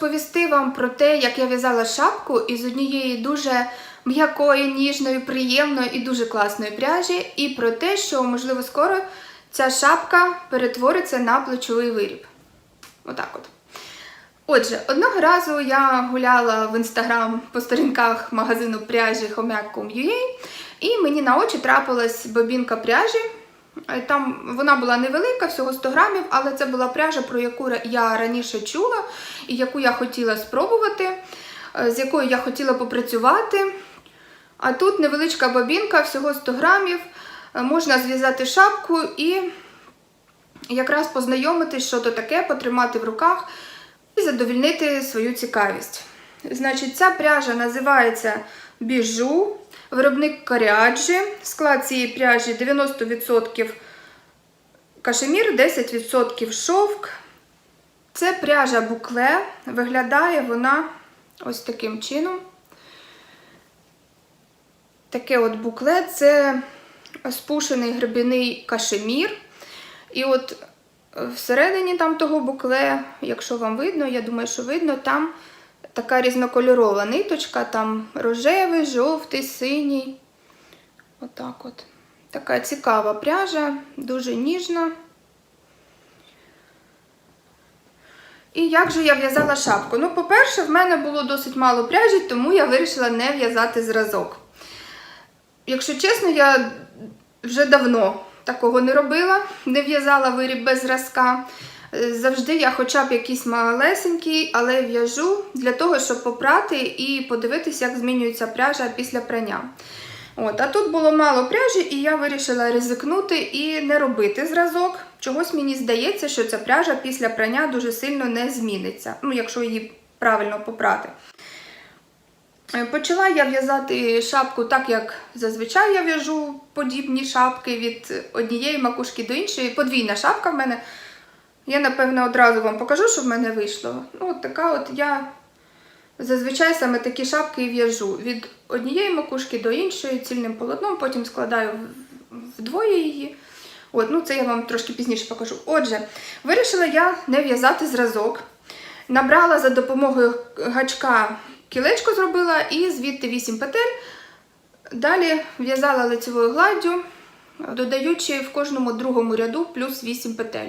Розповісти вам про те, як я в'язала шапку із однієї дуже м'якої, ніжної, приємної і дуже класної пряжі, і про те, що, можливо, скоро ця шапка перетвориться на плечовий виріб. Отак от. Отже, одного разу я гуляла в інстаграм по сторінках магазину пряжі Хомяк.com.ua і мені на очі трапилась бобінка пряжі. Е, Там вона була невелика, всього 100 грамів, але це була пряжа, про яку я раніше чула і яку я хотіла спробувати, е, з якою я хотіла попрацювати. А тут невеличка бобінка, всього 100 грамів, е, можна зв'язати шапку і якраз познайомитись, що то таке, потримати в руках і задовільнити свою цікавість. Значить, ця пряжа називається біжу, виробник коріаджі. Склад цієї пряжі 90% кашемір, 10% шовк. Це пряжа букле. Виглядає вона ось таким чином. Таке от букле це спушений гребіний кашемір. І от всередині там того букле, якщо вам видно, я думаю, що видно, там така різнокольорова ниточка, там рожевий, жовтий, синій. Отак от. Така цікава пряжа, дуже ніжна. І як же я в'язала шапку? Ну, по-перше, в мене було досить мало пряжі, тому я вирішила не в'язати зразок. Якщо чесно, я вже давно такого не робила, не в'язала виріб без зразка. Завжди я хоча б якийсь малесенький, але в'яжу для того, щоб попрати і подивитися, як змінюється пряжа після прання. От, а тут було мало пряжі, і я вирішила ризикнути і не робити зразок. Чогось мені здається, що ця пряжа після прання дуже сильно не зміниться, ну, якщо її правильно попрати. Е, Почала я в'язати шапку так, як зазвичай я в'яжу подібні шапки від однієї макушки до іншої. Подвійна шапка в мене. Я, напевно, одразу вам покажу, що в мене вийшло. Ну, от така от я зазвичай саме такі шапки і в'яжу. Від однієї макушки до іншої цільним полотном, потім складаю вдвоє її. От, ну це я вам трошки пізніше покажу. Отже, вирішила я не в'язати зразок. Набрала за допомогою гачка кілечко зробила і звідти 8 петель. Далі в'язала лицевою гладдю, додаючи в кожному другому ряду плюс 8 петель.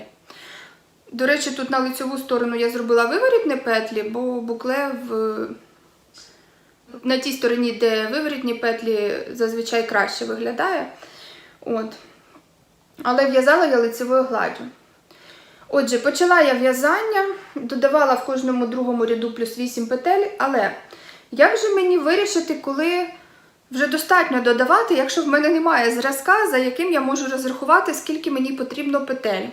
До речі, тут на лицеву сторону я зробила виворітні петлі, бо букле в... на тій стороні, де виворітні петлі, зазвичай краще виглядає. От. Але в'язала я лицевою гладдю. Отже, почала я в'язання, додавала в кожному другому ряду плюс 8 петель, але як же мені вирішити, коли вже достатньо додавати, якщо в мене немає зразка, за яким я можу розрахувати, скільки мені потрібно петель?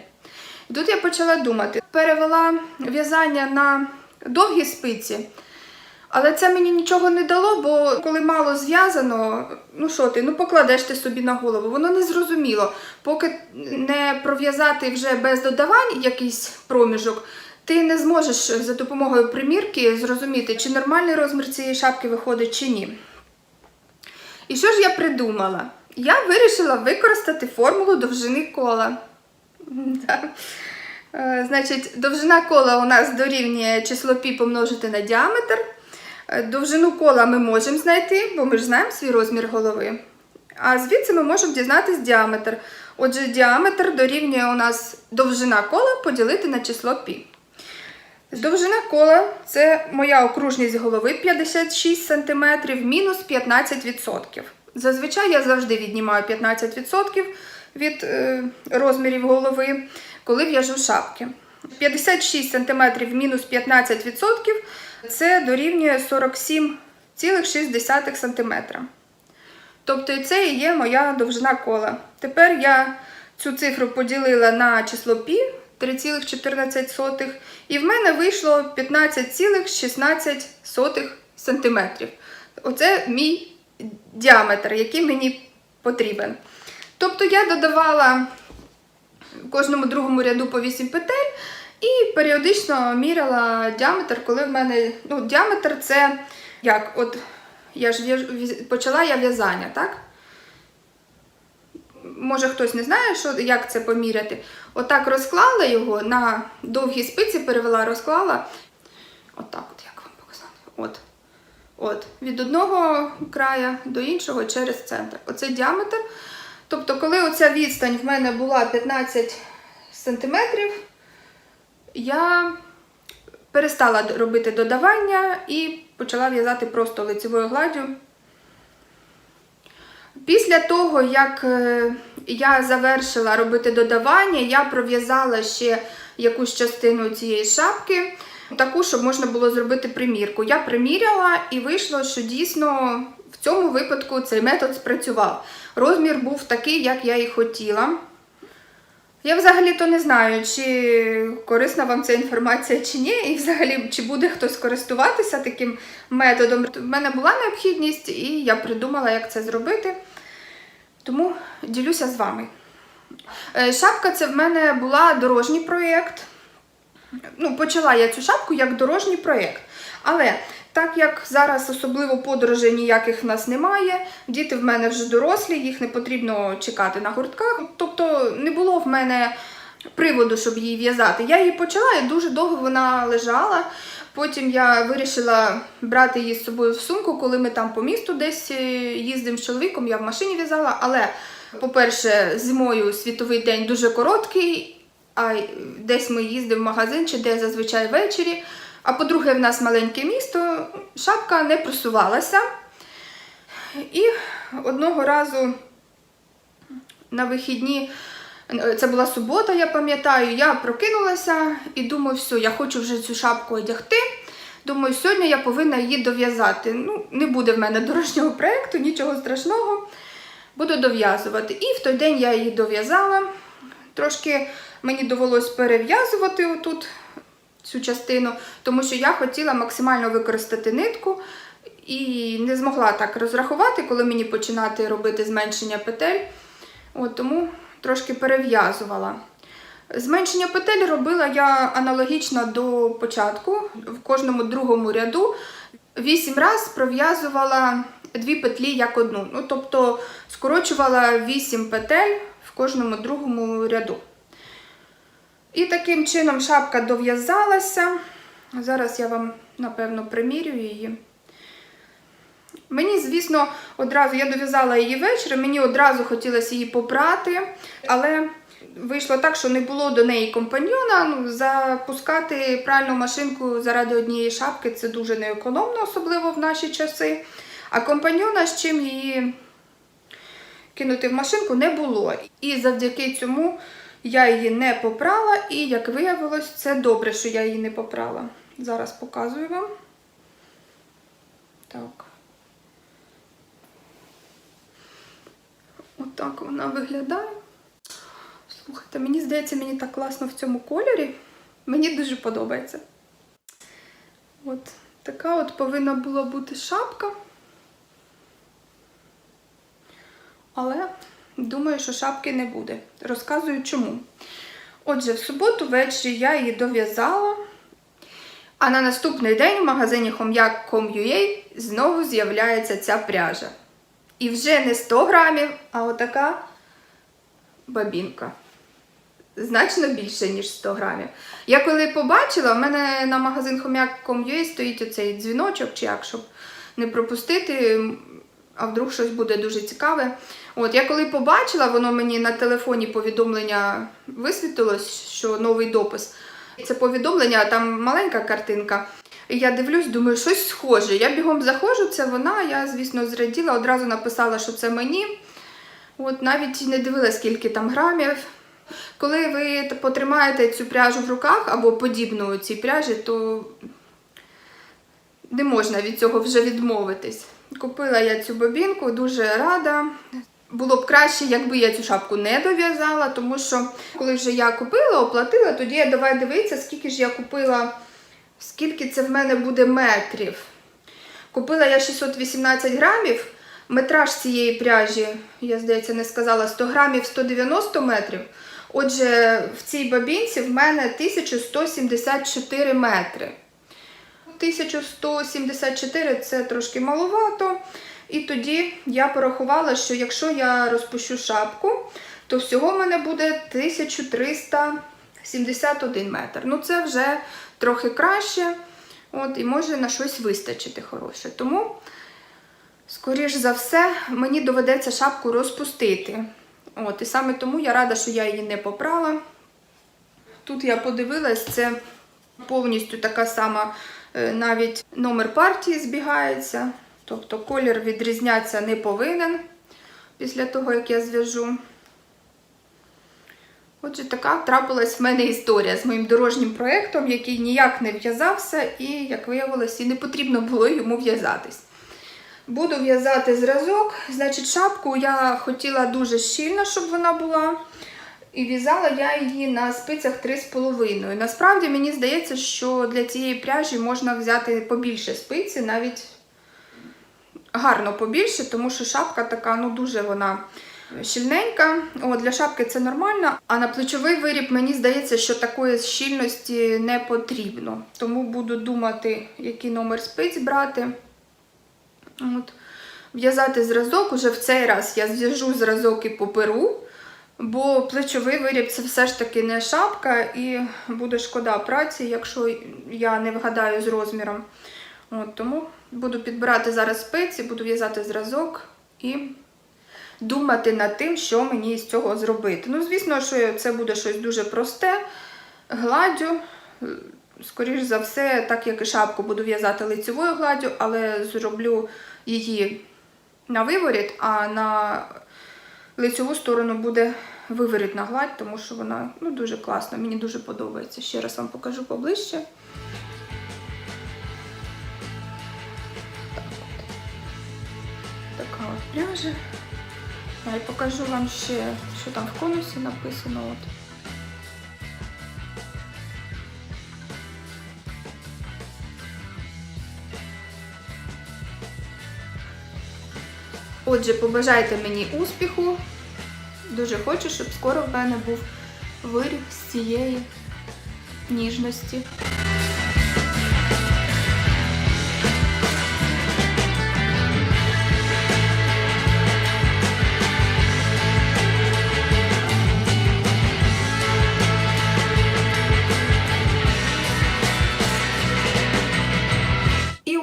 Тут я почала думати, перевела в'язання на довгі спиці, але це мені нічого не дало, бо коли мало зв'язано, ну що ти, ну покладеш ти собі на голову, воно не зрозуміло. Поки не пров'язати вже без додавань якийсь проміжок, ти не зможеш за допомогою примірки зрозуміти, чи нормальний розмір цієї шапки виходить, чи ні. І що ж я придумала? Я вирішила використати формулу довжини кола. Да. Е, Значить, довжина кола у нас дорівнює число пі помножити на діаметр. Е, Довжину кола ми можемо знайти, бо ми ж знаємо свій розмір голови. А звідси ми можемо дізнатись діаметр. Отже, діаметр дорівнює у нас довжина кола поділити на число пі. Довжина кола це моя окружність голови 56 см мінус 15%. Зазвичай я завжди віднімаю 15% від е, розмірів голови, коли в'яжу шапки. 56 см мінус 15% це дорівнює 47,6 см. Тобто це і є моя довжина кола. Тепер я цю цифру поділила на число пі 3,14, і в мене вийшло 15,16 см. Оце мій діаметр, який мені потрібен. Тобто я додавала кожному другому ряду по 8 петель і періодично міряла діаметр, коли в мене. Ну, діаметр це як? От я ж почала я в'язання, так? Може хтось не знає, що, як це поміряти. Отак розклала його на довгі спиці, перевела, розклала. Отак, от, як вам показати. От. От. Від одного края до іншого через центр. Оце діаметр. Коли оця відстань в мене була 15 сантиметрів, я перестала робити додавання і почала в'язати просто лицевою гладдю. Після того, як е, я завершила робити додавання, я пров'язала ще якусь частину цієї шапки, таку, щоб можна було зробити примірку. Я приміряла і вийшло, що дійсно в цьому випадку цей метод спрацював. Розмір був такий, як я і хотіла. Я взагалі-то не знаю, чи корисна вам ця інформація чи ні, і взагалі чи буде хтось користуватися таким методом. В мене була необхідність, і я придумала, як це зробити. Тому ділюся з вами. Е, Шапка це в мене була дорожній проєкт. Ну, почала я цю шапку як дорожній проєкт. Але так як зараз особливо подорожей ніяких в нас немає, діти в мене вже дорослі, їх не потрібно чекати на гуртках. Тобто не було в мене приводу, щоб її в'язати. Я її почала і дуже довго вона лежала. Потім я вирішила брати її з собою в сумку, коли ми там по місту десь е, їздимо з чоловіком, я в машині в'язала. Але, по-перше, зимою світовий день дуже короткий, а десь ми їздимо в магазин чи де зазвичай ввечері. А по-друге, в нас маленьке місто, шапка не просувалася. І одного разу на вихідні, це була субота, я пам'ятаю, я прокинулася і думаю, все, я хочу вже цю шапку одягти. Думаю, сьогодні я повинна її дов'язати. Ну, не буде в мене дорожнього проєкту, нічого страшного. Буду дов'язувати. І в той день я її дов'язала. Трошки мені довелось перев'язувати отут цю частину, тому що я хотіла максимально використати нитку і не змогла так розрахувати, коли мені починати робити зменшення петель. От, тому трошки перев'язувала. Зменшення петель робила я аналогічно до початку. В кожному другому ряду вісім разів пров'язувала дві петлі як одну. Ну, тобто скорочувала вісім петель в кожному другому ряду. І таким чином шапка дов'язалася. Зараз я вам, напевно, примірю її. Мені, звісно, одразу я дов'язала її ввечері, мені одразу хотілося її попрати, але вийшло так, що не було до неї компаньйона. Ну, запускати пральну машинку заради однієї шапки це дуже неекономно, особливо в наші часи. А компаньйона з чим її кинути в машинку не було. І завдяки цьому я її не попрала, і як виявилось, це добре, що я її не попрала. Зараз показую вам. Так. Отак вона виглядає. Слухайте, мені здається, мені так класно в цьому кольорі. Мені дуже подобається. От така от повинна була бути шапка. Але думаю, що шапки не буде. Розказую чому. Отже, в суботу ввечері я її дов'язала. А на наступний день в магазині Homyak.com.ua знову з'являється ця пряжа. І вже не 100 грамів, а отака бабінка. Значно більше, ніж 100 грамів. Я коли побачила, в мене на магазин Homyak.com.ua стоїть оцей дзвіночок, чи як, щоб не пропустити, а вдруг щось буде дуже цікаве. От, я коли побачила, воно мені на телефоні повідомлення висвітилось, що новий допис. Це повідомлення, там маленька картинка. Я дивлюсь, думаю, щось схоже. Я бігом заходжу, це вона. Я, звісно, зраділа, одразу написала, що це мені. От навіть не дивилася, скільки там грамів. Коли ви потримаєте цю пряжу в руках або подібну цій пряжі, то не можна від цього вже відмовитись. Купила я цю бобінку, дуже рада. Було б краще, якби я цю шапку не дов'язала, тому що коли вже я купила, оплатила, тоді я давай дивитися, скільки ж я купила, скільки це в мене буде метрів. Купила я 618 грамів. Метраж цієї пряжі, я здається, не сказала 100 грамів 190 метрів. Отже, в цій бабінці в мене 1174 метри. 1174 це трошки маловато. І тоді я порахувала, що якщо я розпущу шапку, то всього в мене буде 1371 метр. Ну, це вже трохи краще. От, і може на щось вистачити хороше. Тому, скоріш за все, мені доведеться шапку розпустити. От, і саме тому я рада, що я її не попрала. Тут я подивилась, це повністю така сама, навіть номер партії збігається. Тобто колір відрізнятися не повинен після того, як я зв'яжу. Отже, така трапилась в мене історія з моїм дорожнім проєктом, який ніяк не в'язався, і, як виявилось, і не потрібно було йому в'язатись. Буду в'язати зразок. Значить, шапку я хотіла дуже щільно, щоб вона була. І в'язала я її на спицях 3,5. Насправді мені здається, що для цієї пряжі можна взяти побільше спиці, навіть гарно побільше, тому що шапка така, ну дуже вона щільненька. О, для шапки це нормально. А на плечовий виріб мені здається, що такої щільності не потрібно. Тому буду думати, який номер спиць брати. От. В'язати зразок уже в цей раз я зв'яжу зразок і поперу, бо плечовий виріб це все ж таки не шапка, і буде шкода праці, якщо я не вгадаю з розміром. От, тому буду підбирати зараз спиці, буду в'язати зразок і думати над тим, що мені з цього зробити. Ну, звісно, що це буде щось дуже просте, гладдю. Скоріш за все, так як і шапку буду в'язати лицевою гладдю, але зроблю її на виворіт, а на лицеву сторону буде виверітна гладь, тому що вона ну, дуже класна, мені дуже подобається. Ще раз вам покажу поближче. Так от. Така от пряжа. Я покажу вам ще, що там в конусі написано. От. Отже, побажайте мені успіху. Дуже хочу, щоб скоро в мене був виріб з цієї ніжності.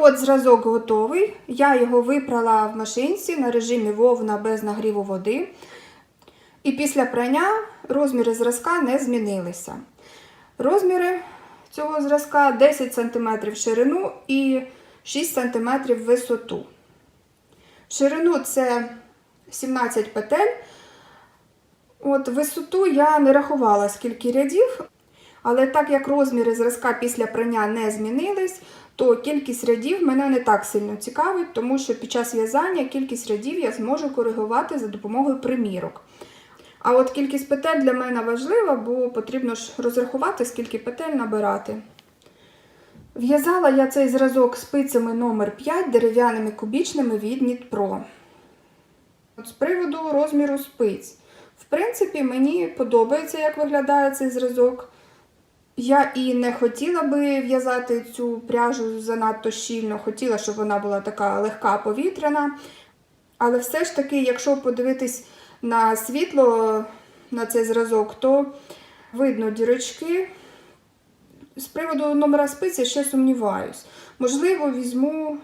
От зразок готовий. Я його випрала в машинці на режимі вовна без нагріву води. І після прання розміри зразка не змінилися. Розміри цього зразка 10 см ширину і 6 см висоту. Ширину це 17 петель. От Висоту я не рахувала скільки рядів, але так як розміри зразка після прання не змінились, то кількість рядів мене не так сильно цікавить, тому що під час в'язання кількість рядів я зможу коригувати за допомогою примірок. А от кількість петель для мене важлива, бо потрібно ж розрахувати, скільки петель набирати. В'язала я цей зразок спицями номер 5 дерев'яними кубічними від. От З приводу розміру спиць. В принципі, мені подобається, як виглядає цей зразок. Я і не хотіла би в'язати цю пряжу занадто щільно, хотіла, щоб вона була така легка повітряна. Але все ж таки, якщо подивитись на світло на цей зразок, то видно дірочки. З приводу номера спиць я ще сумніваюсь. Можливо, візьму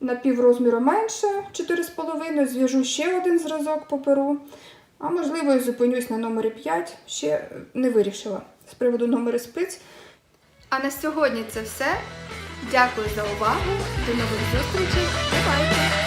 на піврозміру менше 4,5, зв'яжу ще один зразок по перу. А можливо, і зупинюсь на номері 5, ще не вирішила з приводу номеру спиць. А на сьогодні це все. Дякую за увагу. До нових зустрічей. Бувайте!